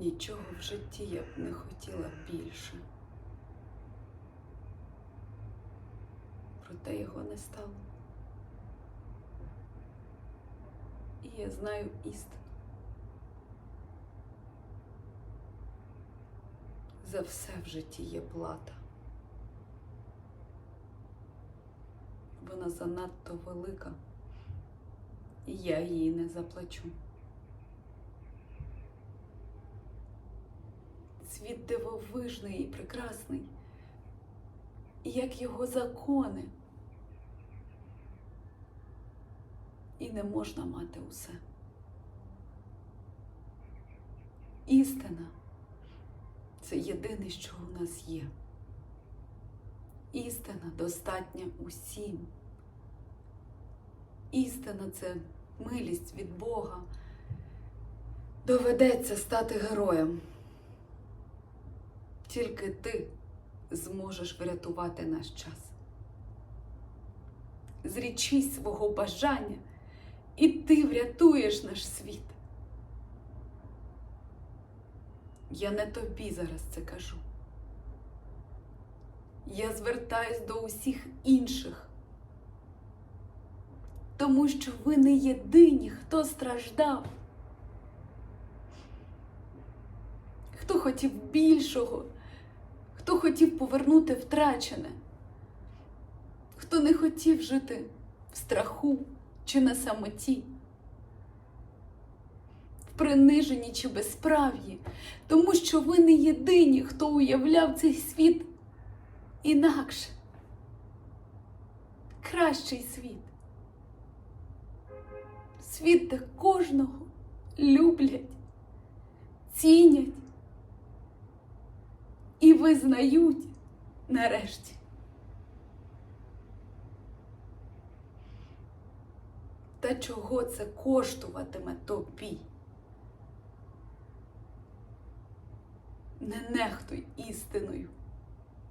Нічого в житті я б не хотіла більше. Проте його не стало. І я знаю істину. За все в житті є плата. Вона занадто велика, і я її не заплачу. Світ дивовижний і прекрасний, і як його закони. І не можна мати усе. Істина це єдине, що у нас є. Істина достатня усім. Істина це милість від Бога. Доведеться стати героєм. Тільки ти зможеш врятувати наш час. Зрічись свого бажання, і ти врятуєш наш світ. Я не тобі зараз це кажу. Я звертаюсь до усіх інших, тому що ви не єдині, хто страждав, хто хотів більшого, хто хотів повернути втрачене, хто не хотів жити в страху чи на самоті, в приниженні чи безправ'ї, тому що ви не єдині, хто уявляв цей світ інакше. Кращий світ. Світ, де кожного люблять, цінять визнають нарешті. Та чого це коштуватиме тобі? Не нехтуй істиною.